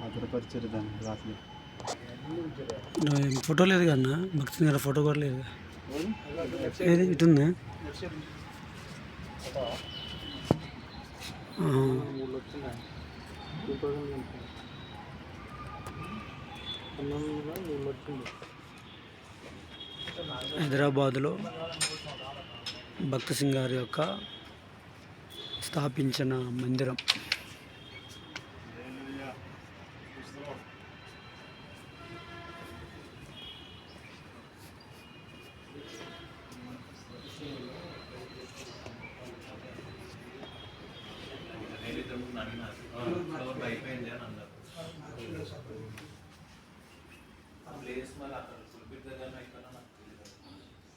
భద్రపరిచారు దాన్ని రాత్రి. ఫోటో లేదు కన్నా భక్తి సింగ్ గారి ఫోటో కూడా లేదు ఏది? ఇటు ఉందా? ఆహా. హైదరాబాదులో భక్త సింగ్ గారి యొక్క స్థాపించిన మందిరం. ప్లేస్ మళ్ళీ అక్కడ కుల్పిట్ దగ్గర అయిపోయినా.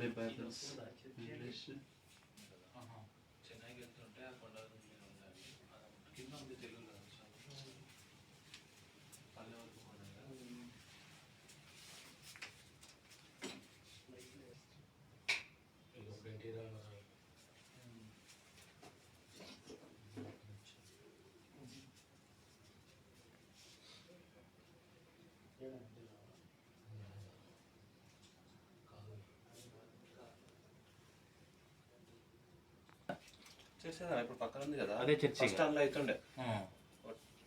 only by the generation. ಚೆನ್ನಾಗಿರ್ತುಂಟೆ ಹಾಕೊಂಡಾಗ ಇನ್ನೊಂದು ತೆಲುಗು చేసేదా ఇప్పుడు పక్కన ఉంది కదా. అదే చర్చి ఫస్ట్ స్టాండ్లో అవుతుండే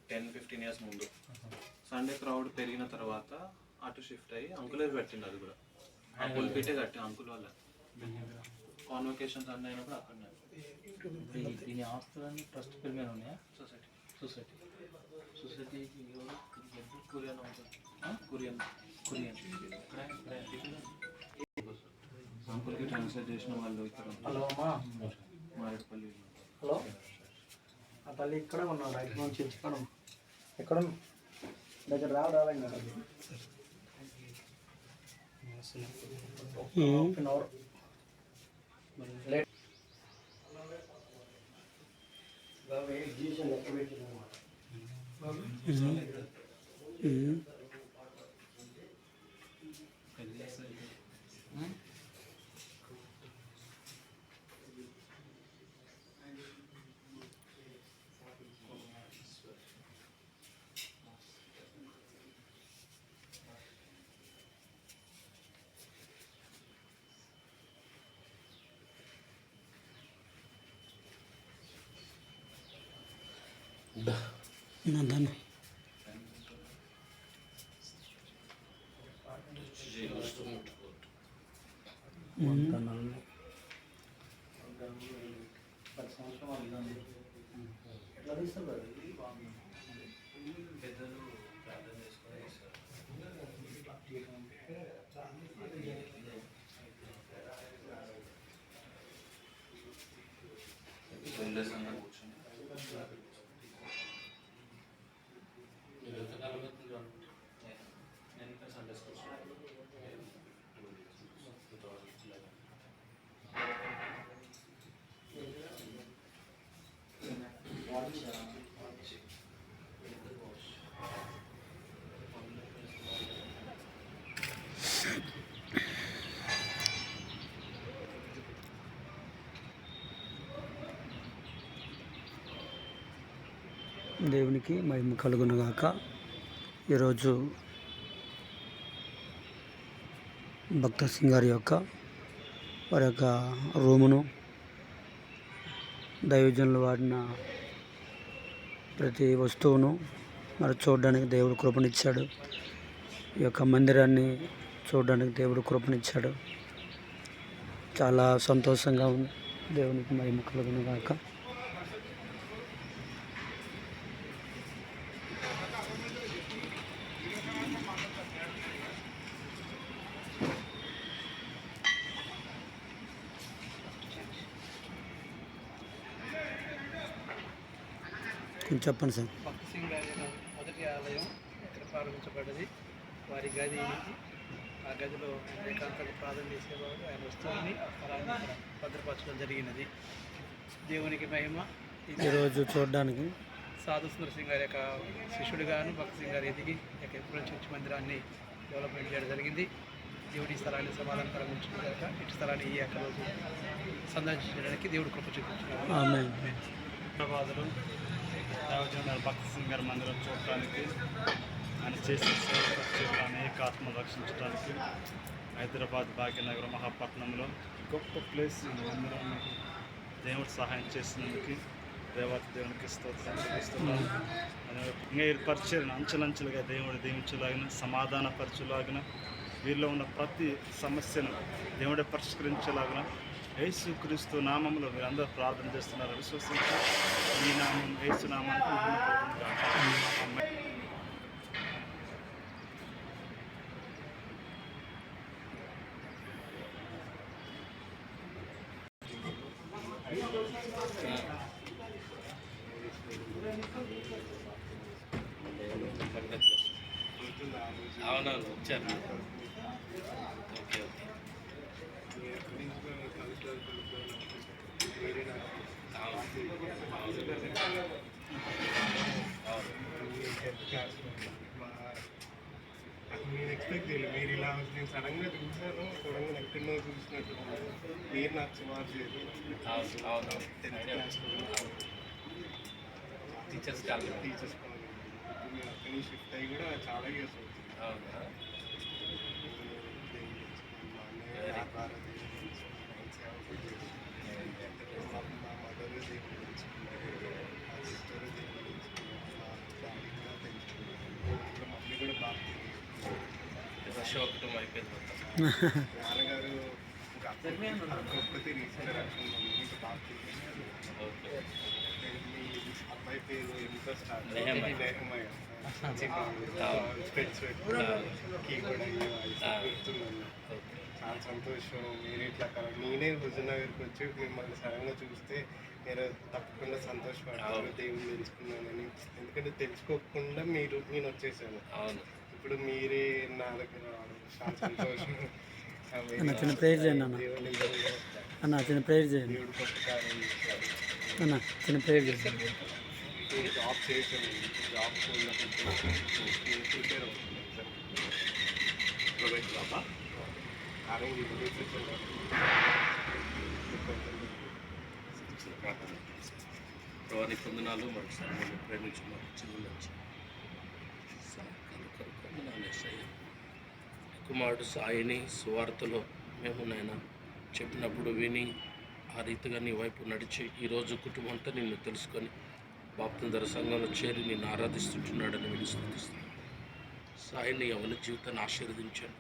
టెన్ ఫిఫ్టీన్ ఇయర్స్ ముందు. సండే క్రౌడ్ పెరిగిన తర్వాత అటు షిఫ్ట్ అయ్యి అంకులే పెట్టిండు అది కూడా. ఆ పుల్పిటే కట్టి అంకుల్ వల్ల కాన్వకేషన్స్ అన్నీ అయినప్పుడు అక్కడనే. దీని ఆస్తులన్నీ ట్రస్ట్ పేరు మీద ఉన్నాయా? సొసైటీ సొసైటీ ఎవరు? కొరియన్ కొరియన్ కొరియన్ అంకుల్కి ట్రాన్స్లేట్ చేసిన వాళ్ళు ఇక్కడ హలో అమ్మా. హలో? ఆ తల్లి ఇక్కడ ఉన్నా రైట్ నుంచి ఇక్కడ ఎక్కడ దగ్గర రావు రావాలి హాఫ్ అన్ అవర్ లేట్ దాన్ని ఎట్లా దేవునికి మహిమ కలుగునుగాక. ఈరోజు భక్త సింగ్ గారి యొక్క వారి యొక్క రూమును దైవజనులు వాడిన ప్రతి వస్తువును మరి చూడడానికి దేవుడు కృపనిచ్చాడు. ఈ యొక్క మందిరాన్ని చూడడానికి దేవుడు కృపనిచ్చాడు. చాలా సంతోషంగా ఉంది. దేవునికి మహిమ కలుగును చెప్పండి సార్. భక్తి సింగ్ గారి యొక్క మొదటి ఆలయం ఇక్కడ ప్రారంభించబడ్డది. వారి గది ఆ గదిలో ఏకాంతంగా ప్రార్థన చేసేవారు. ఆయన వస్తువుని ఆ స్థలాన్ని ఇక్కడ భద్రపరచడం జరిగినది. దేవునికి మహిమ. ఈరోజు చూడడానికి సాధు సుందర్ సింగ్ గారి యొక్క శిష్యుడిగాను భక్తి సింగ్ గారు ఎదిగి యొక్క ఎప్పుడు చర్చి మందిరాన్ని డెవలప్మెంట్ చేయడం జరిగింది. దేవుడి స్థలాన్ని సమాధానకరంగా ఉంచుకున్నాక ఇటు స్థలాన్ని ఈ యొక్క రోజు సందర్శించడానికి దేవుడు కృప చూపించుకున్నారు ఆమె భక్తి సింగ్ గారి మందిరం చూడటానికి ఆయన చేసిన సేవ అనేక ఆత్మలు రక్షించడానికి హైదరాబాద్ భాగ్యనగరం మహాపట్నంలో గొప్ప ప్లేస్ ఈ దేవుడు సహాయం చేసినందుకు దేవత దేవునికి స్తోత్రం ఇంకా పరిచయం అంచెలంచెలుగా దేవుడు దీవించలాగిన సమాధాన పరచులాగిన వీరిలో ఉన్న ప్రతి సమస్యను దేవుడే పరిష్కరించేలాగిన యేసుక్రీస్తు నామంలో మీరందరూ ప్రార్థన చేస్తున్నారు విశ్వసించి. ఈ నామం యేసు నామానికి అవునవును వచ్చారు. Okay okay. నేను ఎక్స్పెక్ట్ చేయలేదు మీరు ఇలా నేను సడన్గా చూసాను సడన్గా ఎక్కడో చూసినట్టు. మీరు నాకు సుమారు చేయలేదు tenth class teachers college teachers college మీరు అక్కడి షిఫ్ట్ అయ్యి కూడా చాలా ఇయర్స్ అవుతుంది అవునా దేవుని తెలుసుకున్నాను. మా అన్నయ్య సేవ మా మదర్ తెలుసుకున్నారు మా తెలుసుకున్నారు మా డాడీ కూడా తెలుసుకున్నారు మమ్మీ కూడా బాగా తెలుసుకున్నారు అయిపోయింది నాన్నగారు ఇంకా ఒక్కటి రీసెంట్ బాగా అబ్బాయి పేరు ఎంత స్టార్ట్ నెహమయ్య. నెహమయ్య. కీ కూడా గుర్తున్నాను చాలా సంతోషం మీరు ఇట్లా కల- నేనే హుజూర్నగర్కి వచ్చి మిమ్మల్ని సడన్గా చూస్తే మీరు తప్పకుండా సంతోషపడతారు అవును. దేవుని తెలుసుకున్నానని. ఎందుకంటే తెలుసుకోకుండా మీరు నేను వచ్చేసాను. అవును. ఇప్పుడు మీరే నా దగ్గర చాలా సంతోషం. అన్న చిన్న ప్రేయర్ చేయండి అన్న. అన్న చిన్న ప్రేయర్ చేయండి. అన్న చిన్న ప్రేయర్ చేయండి. జాబ్ చేశాను. జాబ్ ప్రిపేర్ అవుతుంది ప్రైవేట్ పొందనాలు మనకు మేము ప్రేమించి మాకు చిన్న కుమారుడు సాయిని సువార్తలో మేము నాయన చెప్పినప్పుడు విని ఆ రీతిగా నీ వైపు నడిచి ఈరోజు కుటుంబంతో నిన్ను తెలుసుకొని బాప్తందర సంఘంలో చేరి నిన్ను ఆరాధిస్తుంటున్నాడని విని స్థుతిస్తున్నాను సాయిని ఎవరి జీవితాన్ని ఆశీర్వదించాను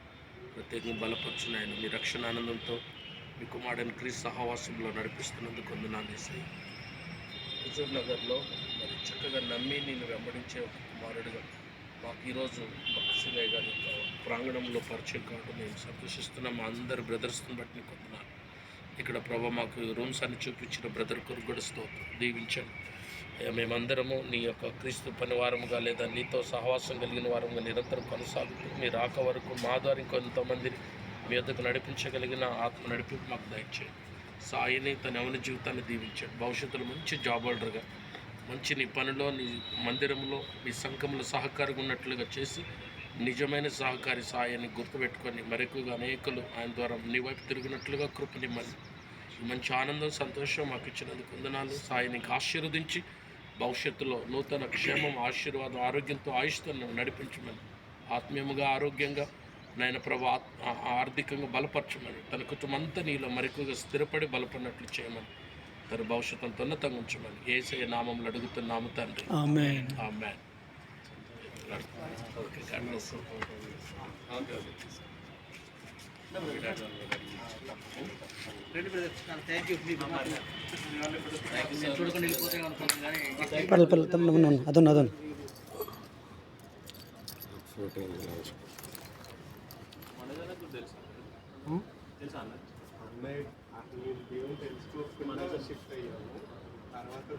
ప్రత్యేకంగా బలపరుచున్నాయని మీ రక్షణ ఆనందంతో మీ కుమారుడిని క్రీస్ సహవాసంలో నడిపిస్తున్నందుకు వందనాలు వేసాయి. హుజూర్ నగర్లో మరి చక్కగా నమ్మి నేను వెంబడించే ఒక కుమారుడిగా మాకు ఈరోజు భక్తి గారి యొక్క ప్రాంగణంలో పరిచయం కావడం నేను సంతోషిస్తున్నాం. మా అందరి బ్రదర్స్ని బట్టి నీకు ఇక్కడ ప్రభా మాకు రూమ్స్ అన్ని చూపించిన బ్రదర్ కొరకు కూడా స్తోత్రం. దీవించండి. మేమందరము నీ యొక్క క్రీస్తు పనివారముగా లేదా నీతో సహవాసం కలిగిన వారముగా నిరంతరం కొనసాగుతూ మీ రాక వరకు మా ద్వారా ఇంకొంతమందిని మీ వద్దకు నడిపించగలిగిన ఆత్మ నడిపి మాకు దయచేయండి. సాయిని తన ఎవరి జీవితాన్ని దీవించాడు. భవిష్యత్తులో మంచి జాబ్ హోల్డర్గా మంచి నీ పనిలో నీ మందిరంలో మీ సంఘంలో సహకారంగా ఉన్నట్లుగా చేసి నిజమైన సహకారి సాయాన్ని గుర్తుపెట్టుకొని మరెక్కువగా అనేకులు ఆయన ద్వారా నీ వైపు తిరిగినట్లుగా కృపనిమ్మని మంచి ఆనందం సంతోషం మాకు ఇచ్చినందుకు వందనాలు. సాయినికి ఆశీర్వదించి భవిష్యత్తులో నూతన క్షేమం ఆశీర్వాదం ఆరోగ్యంతో ఆయుష్తో నడిపించమని ఆత్మీయముగా ఆరోగ్యంగా నాయన ప్రభు ఆర్థికంగా బలపరచమని తన కుటుంబం అంతా నీలో మరికొక స్థిరపడి బలపడినట్లు చేయమని తన భవిష్యత్తు అంత ఉన్నతంగా ఉంచమని ఏసయ నామంలో అడుగుతున్నాము తండ్రి. ఆమెన్. ఓకే పర్లేదు పర్లేదు తమ్ముడు అదొన్న అదొన్న తెలుసుకోవచ్చు తెలుసా తెలుసా. అన్న అన్నయ్య అసలు దేవుని తెలుసుకోకుండా షిఫ్ట్ తర్వాత